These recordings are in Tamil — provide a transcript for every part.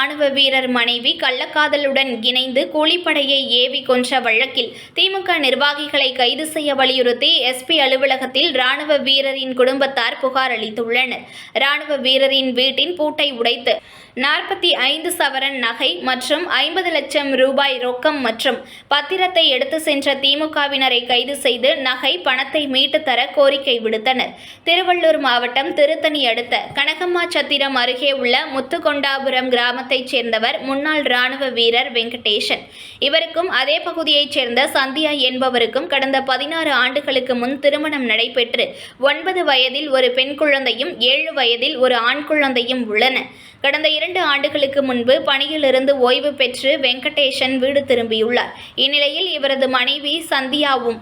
ராணுவ வீரர் மனைவி கள்ளக்காதலுடன் இணைந்து கூலிப்படையை ஏவி கொன்ற வழக்கில் திமுக நிர்வாகிகளை கைது செய்ய வலியுறுத்தி எஸ்பி அலுவலகத்தில் ராணுவ வீரரின் குடும்பத்தார் புகார் அளித்துள்ளனர். ராணுவ வீரரின் வீட்டின் பூட்டை உடைத்து நாற்பத்தி ஐந்து சவரன் நகை மற்றும் ஐம்பது லட்சம் ரூபாய் ரொக்கம் மற்றும் பத்திரத்தை எடுத்து சென்ற திமுகவினரை கைது செய்து நகை பணத்தை மீட்டு தர கோரிக்கை விடுத்தனர். திருவள்ளூர் மாவட்டம் திருத்தணி அடுத்த கனகம்மா சத்திரம் அருகே உள்ள முத்துக்கொண்டாபுரம் கிராமத்தைச் சேர்ந்தவர் முன்னாள் ராணுவ வீரர் வெங்கடேஷன் இவருக்கும் அதே பகுதியைச் சேர்ந்த சந்தியா என்பவருக்கும் கடந்த பதினாறு ஆண்டுகளுக்கு முன் திருமணம் நடைபெற்று ஒன்பது வயதில் ஒரு பெண் குழந்தையும் ஏழு வயதில் ஒரு ஆண் குழந்தையும் உள்ளன. கடந்த இரண்டு ஆண்டுகளுக்கு முன்பு பணியிலிருந்து ஓய்வு பெற்று வெங்கடேஷன் வீடு திரும்பியுள்ளார். இந்நிலையில் இவரது மனைவி சந்தியாவும்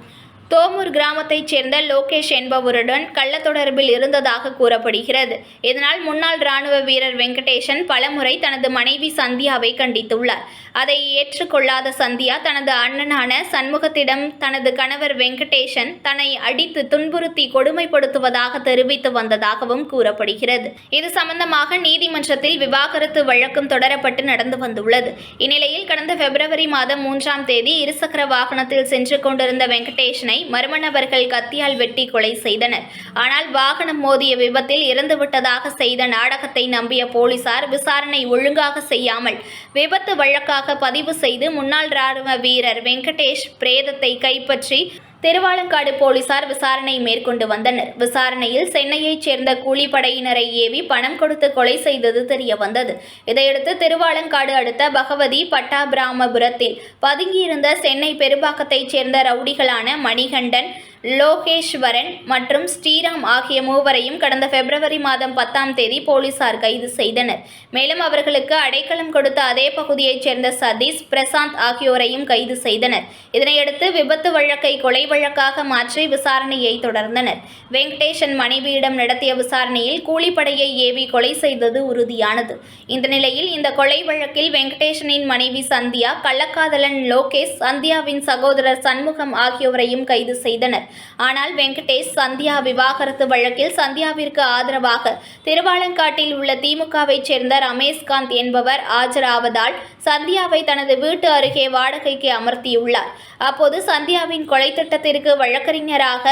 தோமூர் கிராமத்தைச் சேர்ந்த லோகேஷ் என்பவருடன் கள்ள தொடர்பில் இருந்ததாக கூறப்படுகிறது. இதனால் முன்னாள் ராணுவ வீரர் வெங்கடேசன் பலமுறை தனது மனைவி சந்தியாவை கண்டித்துள்ளார். அதை ஏற்றுக்கொள்ளாத சந்தியா தனது அண்ணனான சண்முகத்திடம் தனது கணவர் வெங்கடேசன் தன்னை அடித்து துன்புறுத்தி கொடுமைப்படுத்துவதாக தெரிவித்து வந்ததாகவும் கூறப்படுகிறது. இது சம்பந்தமாக நீதிமன்றத்தில் விவாகரத்து வழக்கும் தொடரப்பட்டு நடந்து வந்துள்ளது. இந்நிலையில் கடந்த பிப்ரவரி மாதம் மூன்றாம் தேதி இருசக்கர வாகனத்தில் சென்று கொண்டிருந்த வெங்கடேஷனை மர்ம நபர்கள் கத்தியால் வெட்டி கொலை செய்தனர். ஆனால் வாகனம் மோதிய விபத்தில் இறந்துவிட்டதாக செய்த நாடகத்தை நம்பிய போலீசார் விசாரணை ஒழுங்காக செய்யாமல் விபத்து வழக்காக பதிவு செய்து முன்னாள் ராணுவ வீரர் வெங்கடேஷ் பிரேதத்தை கைப்பற்றி திருவாலங்காடு போலீசார் விசாரணை மேற்கொண்டு வந்தனர். விசாரணையில் சென்னையைச் சேர்ந்த கூலிப்படையினரை ஏவி பணம் கொடுத்து கொலை செய்தது தெரிய வந்தது. இதையடுத்து திருவாலங்காடு அடுத்த பகவதி பட்டாபிராமபுரத்தில் பதுங்கியிருந்த சென்னை பெரும்பாக்கத்தைச் சேர்ந்த ரவுடிகளான மணிகண்டன் லோகேஸ்வரன் மற்றும் ஸ்ரீராம் ஆகிய மூவரையும் கடந்த பிப்ரவரி மாதம் பத்தாம் தேதி போலீசார் கைது செய்தனர். மேலும் அவர்களுக்கு அடைக்கலம் கொடுத்த அதே பகுதியைச் சேர்ந்த சதீஷ் பிரசாந்த் ஆகியோரையும் கைது செய்தனர். இதனையடுத்து விபத்து வழக்கை கொலை வழக்காக மாற்றி விசாரணையை தொடர்ந்தனர். வெங்கடேஷன் மனைவியிடம் நடத்திய விசாரணையில் கூலிப்படையை ஏவி கொலை செய்தது உறுதியானது. இந்த நிலையில் இந்த கொலை வழக்கில் வெங்கடேஷனின் மனைவி சந்தியா கள்ளக்காதலன் லோகேஷ் சந்தியாவின் சகோதரர் சண்முகம் ஆகியோரையும் கைது செய்தனர். ஆனால் வெங்கடேஷ் சந்தியா விவாகரத்து வழக்கில் சந்தியாவிற்கு ஆதரவாக திருவாலங்காட்டில் உள்ள திமுகவைச் சேர்ந்த ரமேஷ்காந்த் என்பவர் ஆஜராவதால் சந்தியாவை தனது வீட்டு அருகே வாடகைக்கு அமர்த்தியுள்ளார். அப்போது சந்தியாவின் கொலை திட்டத்திற்கு வழக்கறிஞராக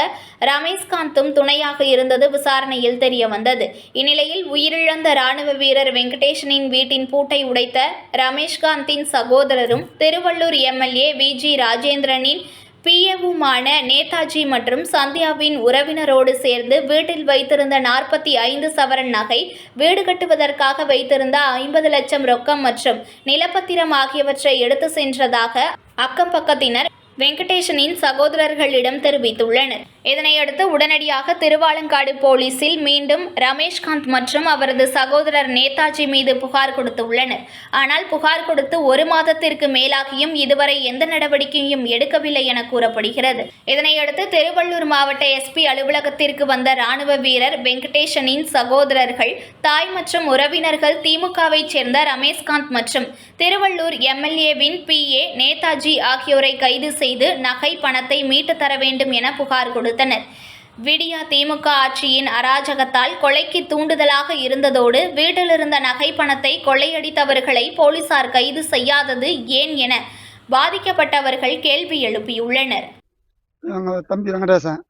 ரமேஷ்காந்தும் துணையாக இருந்தது விசாரணையில் தெரிய வந்தது இந்நிலையில் உயிரிழந்த ராணுவ வீரர் வெங்கடேஷனின் வீட்டின் பூட்டை உடைத்த ரமேஷ்காந்தின் சகோதரரும் திருவள்ளூர் எம்எல்ஏ வி ஜி ராஜேந்திரனின் பிஏவுமான நேதாஜி மற்றும் சந்தியாவின் உறவினரோடு சேர்ந்து வீட்டில் வைத்திருந்த நாற்பத்தி ஐந்து சவரன் நகை வீடு கட்டுவதற்காக வைத்திருந்த ஐம்பது லட்சம் ரொக்கம் மற்றும் நிலப்பத்திரம் ஆகியவற்றை எடுத்து சென்றதாக அக்கம் பக்கத்தினர் வெங்கடேசனின் சகோதரர்களிடம் தெரிவித்துள்ளனர். இதனையடுத்து உடனடியாக திருவாலங்காடு போலீசில் மீண்டும் ரமேஷ்காந்த் மற்றும் அவரது சகோதரர் நேதாஜி மீது புகார் கொடுத்துள்ளனர். ஆனால் புகார் கொடுத்து ஒரு மாதத்திற்கு மேலாகியும் இதுவரை எந்த நடவடிக்கையும் எடுக்கவில்லை என கூறப்படுகிறது. இதனையடுத்து திருவள்ளூர் மாவட்ட எஸ்பி அலுவலகத்திற்கு வந்த ராணுவ வீரர் வெங்கடேசனின் சகோதரர்கள் தாய் மற்றும் உறவினர்கள் திமுகவைச் சேர்ந்த ரமேஷ்காந்த் மற்றும் திருவள்ளூர் எம்எல்ஏவின் பி ஏ நேதாஜி ஆகியோரை கைது செய்து நகை பணத்தை மீட்டு தர வேண்டும் என புகார் கொடுத்தனர். விடியா திமுக ஆட்சியின் அராஜகத்தால் கொலைக்கு தூண்டுதலாக இருந்ததோடு வீட்டிலிருந்த நகை பணத்தை கொள்ளையடித்தவர்களை போலீசார் கைது செய்யாதது ஏன் என பாதிக்கப்பட்டவர்கள் கேள்வி எழுப்பியுள்ளனர். எங்கள் தம்பி வெங்கடேசன்.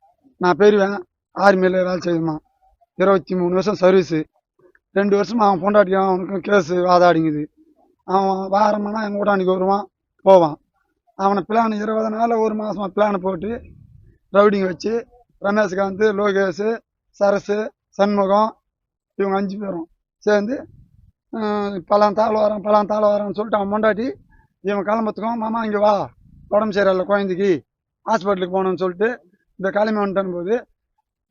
நான் பெரியவன். ஆர்மியில் வேலை செய்யுமா இருபத்தி மூணு வருஷம் சர்வீஸு ரெண்டு வருஷமா அவன் பொண்டாட்டியும் அவனுக்கும் கேஸு வாதாடிங்குது அவன் வாரமானா எங்கள் வீட்டாண்டிக்கு வருவான் போவான். அவனை பிளான் இருபது நாள் ஒரு மாதமா பிளான் போட்டு ரவுடிங் வச்சு ரமேஷ்காந்த் லோகேஷ் சரசு சண்முகம் இவங்க அஞ்சு பேரும் சேர்ந்து பலான் தாழ வரான் பலான் தாழ வரான்னு சொல்லிட்டு அவன் மொண்டாட்டி இவன் கிளம்பத்துக்கும் மாமா இங்கே வா உடம்பு சரியில்லை குழந்தைக்கு ஹாஸ்பிட்டலுக்கு போகணும்னு சொல்லிட்டு இந்த கிளம்பி வந்துட்டேன் போது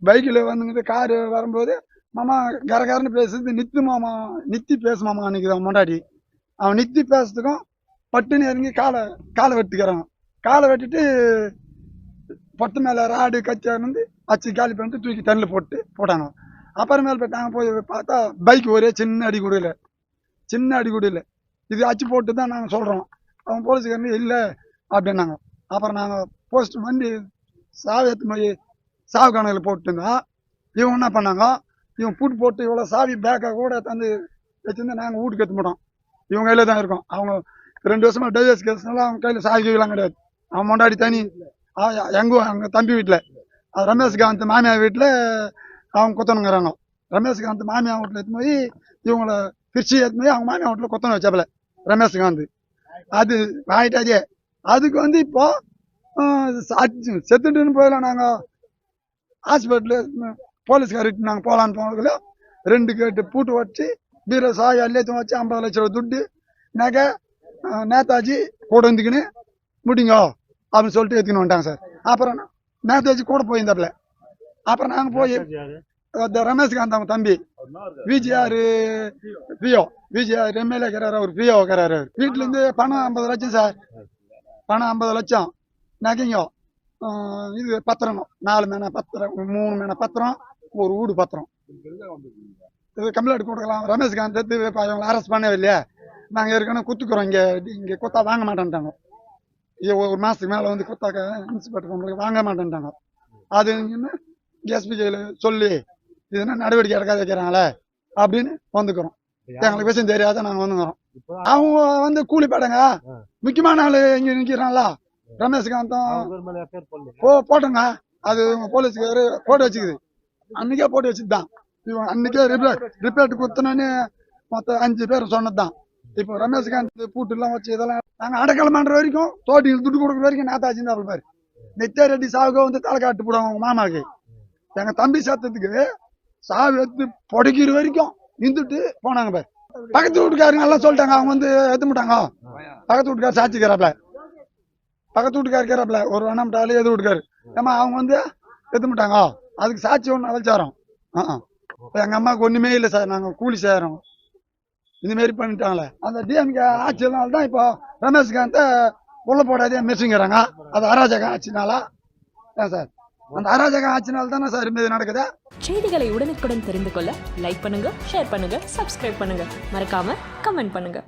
பைக்கில் வந்துங்கிட்டு காரு வரும்போது மாமா கரகரன்னு பேசுறது நித்து மாமா நித்தி பேசு மாமா அன்னைக்கு அவன் மொண்டாட்டி அவன் நித்தி பேசுறதுக்கும் பட்டுன்னு இறங்கி காலை காலை வெட்டிக்கிறான் காலை வெட்டிட்டு பொட்டு மேலே ராடு கத்தி வந்து அச்சு காலி பண்ணிட்டு தூக்கி தண்ணில் போட்டு போட்டாங்க அப்புறமேல போய் நாங்கள் போய் பார்த்தா பைக் ஒரே சின்ன அடி கூடையில் சின்ன அடி கூடையில் இது அச்சு போட்டு தான் நாங்கள் சொல்கிறோம் அவன் போலீஸ்காரங்க இல்லை அப்படின்னாங்க. அப்புறம் நாங்கள் போஸ்ட் பண்ணி சாவி எடுத்து போய் சாவு கணக்கில் போட்டுருந்தா இவங்க என்ன பண்ணாங்க? இவன் பூட்டு போட்டு இவ்வளோ சாவி பேக்கை கூட தந்து வச்சுருந்து நாங்கள் வீட்டுக்கு எடுத்து போட்டோம் இவங்க கையில் தான் இருக்கும். அவங்க ரெண்டு வருஷமா டைவர்ஸ் கேஸ்னால அவங்க கையில சாகிலாம் கிடையாது. அவன் முன்னாடி தனி. அவன் எங்க அவங்க தம்பி வீட்டில் அது ரமேஷ்காந்த் மாமியார் வீட்டில் அவங்க குத்தணுங்கிறாங்க ரமேஷ்காந்த் மாமியார் வீட்டில் எடுத்து போய் இவங்கள திருச்சி எடுத்து போய் அவங்க மாமியார் வீட்டில் குத்தணும் வச்சப்பல. ரமேஷ்காந்த் அது வாங்கிட்டாச்சே. அதுக்கு வந்து இப்போ சாட்சி- செத்துட்டுன்னு போயிடலாம் நாங்கள் ஹாஸ்பிட்டலு போலீஸ்காரிட்டு நாங்கள் போகலான்னு போனதுக்குள்ள ரெண்டு கேட்டு பூட்டு வச்சு பீரோ சாய் எல்லாத்தையும் வச்சு ஐம்பது லட்ச ரூபா துட்டு நகை நேதாஜி கூட வந்துக்கின்னு முடிங்க அப்படின்னு சொல்லிட்டு எடுத்துன்னு வந்துட்டாங்க சார். அப்புறம் நேதாஜி கூட போயிருந்தாப்புல. அப்புறம் நாங்கள் போய் ரமேஷ்காந்த் அவங்க தம்பி விஜிஆர் பிஓ விஜிஆர் எம்எல்ஏ இருக்கிறாரு அவர் பிஓ இருக்கிறாரு வீட்டுல இருந்து பணம் ஐம்பது லட்சம் சார். பணம் ஐம்பது லட்சம். நகைங்க இது பத்திரம் நாலு மேன பத்திரம் மூணு மேன பத்திரம் ஒரு வீடு பத்திரம். இது கம்ப்ளைண்ட் கொடுக்கலாம். ரமேஷ்காந்த் அவங்களை அரெஸ்ட் பண்ணவே இல்லையா. நாங்கள் ஏற்கனவே குத்துக்குறோம். இங்கே இங்கே குத்தா வாங்க மாட்டேன்ட்டாங்க. ஒரு மாதத்துக்கு மேலே வந்து குத்தாக்க இன்ஸ்பெக்டர் நம்மளுக்கு வாங்க மாட்டேன்ட்டாங்க. அது என்ன? எஸ்பி கையில் சொல்லி இது என்ன நடவடிக்கை எடுக்காத வைக்கிறாங்களே அப்படின்னு வந்துக்கிறோம். எங்களுக்கு விஷயம் தெரியாத நாங்கள் வந்துக்கிறோம். அவங்க வந்து கூலி பாடுங்க. முக்கியமான ஆள் இங்கே நிற்கிறான்ல ரமேஷ்காந்தும். போ போட்டோங்க. அது உங்க போலீஸ்காரு போட்டு வச்சுக்குது. அன்னைக்கே போட்டு வச்சுதான் இவன் அன்னைக்கே ரிப்பேர் ரிப்பேர்ட் கொடுத்தனே மொத்தம் அஞ்சு பேர் சொன்னதுதான். இப்போ ரமேஷ்காந்த் பூட்டு எல்லாம் வச்சு இதெல்லாம் நாங்க அடக்கலமான்ற வரைக்கும் தோட்டியில் துட்டு கொடுக்குற வரைக்கும் நேதாஜி தான் பாரு நித்யா ரெட்டி சாவுக்கு வந்து தலை காட்டு போடுவாங்க உங்க மாமாக்கு எங்க தம்பி சத்தத்துக்கு சாவு எடுத்து பொடைக்கிற வரைக்கும் நின்றுட்டு போனாங்க பாரு. பக்கத்து வீட்டுக்காரங்க எல்லாம் சொல்லிட்டாங்க அவங்க வந்து எடுத்துமிட்டாங்க பக்கத்து வீட்டுக்காரர் சாட்சிக்கிறாப்ல. பக்கத்து வீட்டுக்காரர் இருக்கிறாப்ல ஒரு வேணாம்ட்டாலே எது வீட்டுக்காரு ஏமா அவங்க வந்து எடுத்துமிட்டாங்க அதுக்கு சாட்சி ஒன்று அழைச்சாரோம் ஆ எங்க அம்மாவுக்கு ஒண்ணுமே இல்லை சார் நாங்க கூலி செய்யறோம் இந்த மாதிரி பண்ணிட்டாங்களே. அந்த டிஎம்கே ஆட்சியினால தான் இப்போ ரமேஷ்காந்த் உள்ள போடாதே மிஸ்ஸுங்கிறாங்க. அது அராஜகம் ஆட்சினால ஏன் சார்? அந்த அராஜகம் ஆட்சினால தானே சார் இது நடக்குது? செய்திகளை உடனுக்குடன் தெரிந்து கொள்ள லைக் பண்ணுங்க ஷேர் பண்ணுங்க சப்ஸ்கிரைப் பண்ணுங்க. மறக்காம கமெண்ட் பண்ணுங்க.